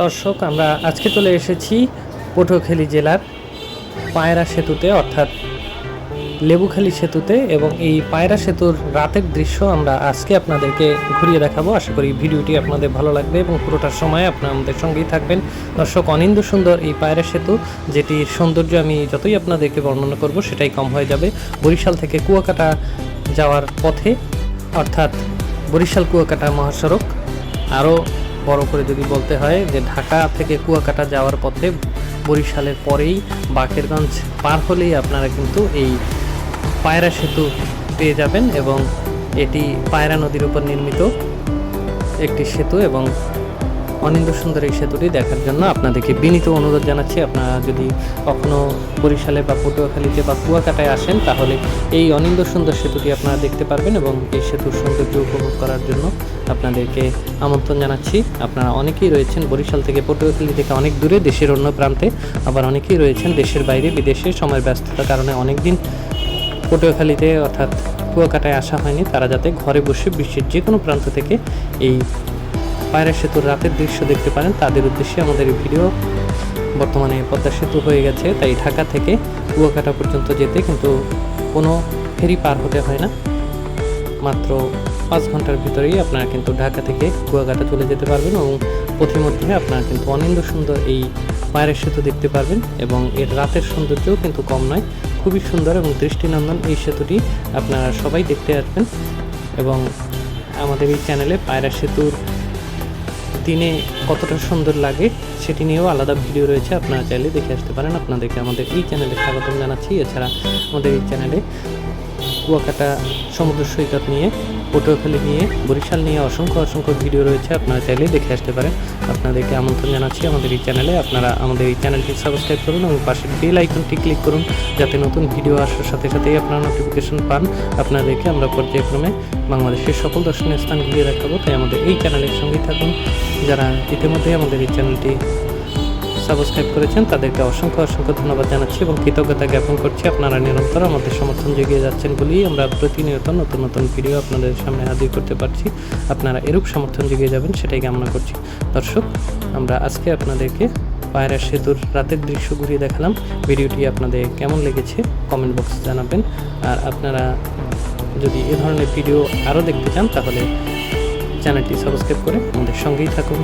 দর্শক, আমরা আজকে চলে এসেছি পটুয়াখালী জেলার পায়রা সেতুতে, অর্থাৎ লেবুখালী সেতুতে এবং এই পায়রা সেতুর রাতের দৃশ্য আমরা আজকে আপনাদেরকে ঘুরিয়ে দেখাবো। আশা করি ভিডিওটি আপনাদের ভালো লাগবে এবং পুরোটার সময় আপনারা আমাদের সঙ্গেই থাকবেন। দর্শক, অনিন্দ সুন্দর এই পায়রা সেতু, যেটির সৌন্দর্য আমি যতই আপনাদেরকে বর্ণনা করব, সেটাই কম হয়ে যাবে। বরিশাল থেকে কুয়াকাটা যাওয়ার পথে, অর্থাৎ বরিশাল কুয়াকাটা মহাসড়ক, আরও বড় করে যদি বলতে হয় যে ঢাকা থেকে কুয়াকাটা যাওয়ার পথে বরিশালের পরেই বাকেরগঞ্জ পার হলেই আপনারা কিন্তু এই পায়রা সেতু পেয়ে যাবেন এবং এটি পায়রা নদীর উপর নির্মিত একটি সেতু এবং অনিন্দ সুন্দর এই সেতুটি দেখার জন্য আপনাদেরকে বিনীত অনুরোধ জানাচ্ছি। আপনারা যদি কখনো বরিশালে বা পটুয়াখালীতে বা কুয়াকাটায় আসেন, তাহলে এই অনিন্দ সুন্দর সেতুটি আপনারা দেখতে পারবেন এবং এই সেতুর সৌন্দর্য উপভোগ করার জন্য আপনাদেরকে আমন্ত্রণ জানাচ্ছি। আপনারা অনেকেই রয়েছেন বরিশাল থেকে পটুয়াখালী থেকে অনেক দূরে, দেশের অন্য প্রান্তে। আবার অনেকেই রয়েছেন দেশের বাইরে, বিদেশে। সময় ব্যস্ততার কারণে অনেক দিন পটুয়াখালীতে অর্থাৎ কুয়াকাটায় আসা হয়নি। তারা যাতে ঘরে বসে বিশ্বের যে কোনো প্রান্ত থেকে এই পায়রা সেতুর রাতের দৃশ্য দেখতে পারেন। তাদের উদ্দেশ্যে আমাদের এই ভিডিও বর্তমানে পদ্মা সেতু হয়ে গেছে, তাই ঢাকা থেকে কুয়াকাটা পর্যন্ত যেতে কিন্তু কোনো ফেরি পার হতে হয় না। মাত্র পাঁচ ঘণ্টার ভিতরেই আপনারা কিন্তু ঢাকা থেকে কুয়াকাটা চলে যেতে পারবেন এবং পথিমধ্যে আপনারা কিন্তু অনিন্দ সুন্দর এই পায়রা সেতু দেখতে পারবেন এবং এর রাতের সৌন্দর্যও কিন্তু কম নয়। খুবই সুন্দর এবং দৃষ্টিনন্দন এই সেতুটি আপনারা সবাই দেখতে আসবেন এবং আমাদের এই চ্যানেলে পায়রা সেতুর দিনে কতটা সুন্দর লাগে সেটি নিয়েও আলাদা ভিডিও রয়েছে। আপনারা চাইলে দেখে আসতে পারেন। আপনাদেরকে আমাদের এই চ্যানেলে স্বাগতম জানাচ্ছি। এছাড়া আমাদের এই চ্যানেলে কুয়াকাটা সমুদ্র সৈকত নিয়ে পটুয়াখালী নিয়ে, বরিশাল নিয়ে অসংখ্য অসংখ্য ভিডিও রয়েছে, আপনারা চাইলে দেখে আসতে পারেন। আপনাদেরকে আমন্ত্রণ জানাচ্ছি আমাদের এই চ্যানেলে। আপনারা আমাদের এই চ্যানেলটি সাবস্ক্রাইব করুন এবং পাশের বেল আইকনটি ক্লিক করুন, যাতে নতুন ভিডিও আসার সাথে সাথেই আপনারা নোটিফিকেশন পান। আপনাদেরকে আমরা পর্যায়ক্রমে বাংলাদেশের সকল দর্শনীয় স্থান ঘুরিয়ে দেখাবো, তাই আমাদের এই চ্যানেলের সঙ্গেই থাকুন। যারা ইতিমধ্যেই আমাদের এই চ্যানেলটি সাবস্ক্রাইব করেছেন, তাদেরকে অসংখ্য অসংখ্য ধন্যবাদ জানাচ্ছি এবং কৃতজ্ঞতা জ্ঞাপন করছি। আপনারা নিরন্তর আমাদের সমর্থন জুগিয়ে যাচ্ছেন বলেই আমরা প্রতিনিয়ত নতুন নতুন ভিডিও আপনাদের সামনে হাজির করতে পারছি। আপনারা এরূপ সমর্থন জুগিয়ে যাবেন সেটাই কামনা করছি। দর্শক, আমরা আজকে আপনাদেরকে পায়রা সেতুর রাতের দৃশ্য ঘুরিয়ে দেখালাম। ভিডিওটি আপনাদের কেমন লেগেছে কমেন্ট বক্সে জানাবেন। আর আপনারা যদি এ ধরনের ভিডিও আরও দেখতে চান, তাহলে চ্যানেলটি সাবস্ক্রাইব করে আমাদের সঙ্গেই থাকুন।